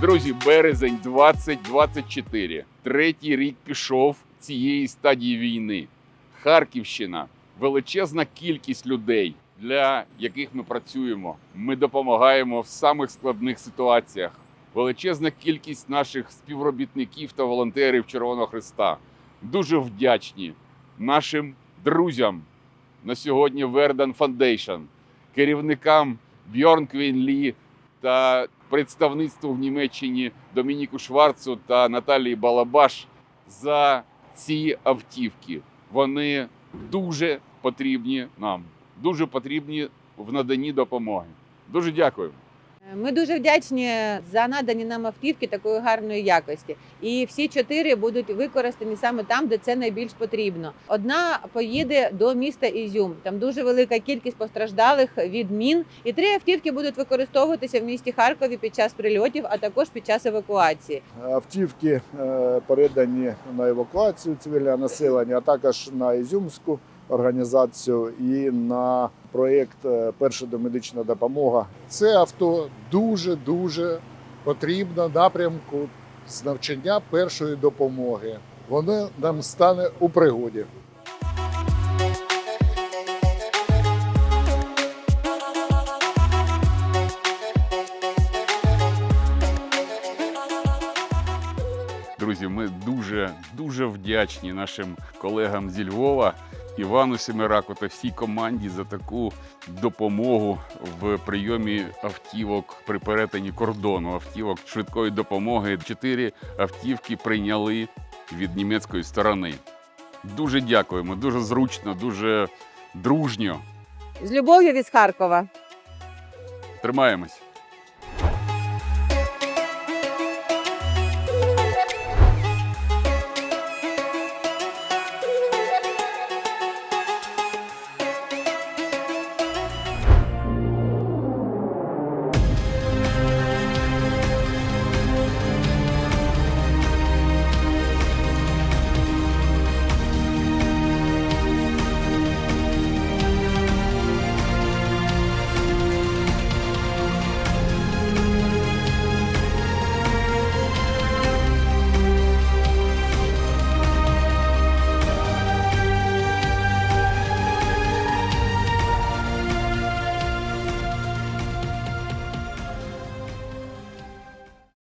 Друзі, березень 2024. Третій рік пішов цієї стадії війни. Харківщина величезна кількість людей, для яких ми працюємо. Ми допомагаємо в самих складних ситуаціях. Величезна кількість наших співробітників та волонтерів Червоного Христа. Дуже вдячні нашим друзям на сьогодні Вердан Foundation, керівникам Бьорн Квін Лі та представництву в Німеччині Домініку Шварцу та Наталії Балабаш за ці автівки. Вони дуже потрібні нам, дуже потрібні в наданні допомоги. Дуже дякую. Ми дуже вдячні за надані нам автівки такої гарної якості. І всі чотири будуть використані саме там, де це найбільш потрібно. Одна поїде до міста Ізюм. Там дуже велика кількість постраждалих від мін. І три автівки будуть використовуватися в місті Харкові під час прильотів, а також під час евакуації. Автівки е, передані на евакуацію цивільного населення, а також на Ізюмську організацію і на проєкт е, Перша домедична допомога. Це авто дуже дуже потрібно напрямку з навчання першої допомоги. Воно нам стане у пригоді. Друзі, ми дуже дуже вдячні нашим колегам зі Львова, Івану Семераку та всій команді за таку допомогу в прийомі автівок при перетині кордону автівок швидкої допомоги. Чотири автівки прийняли від німецької сторони. Дуже дякуємо, дуже зручно, дуже дружньо. З любов'ю від Харкова. Тримаємось.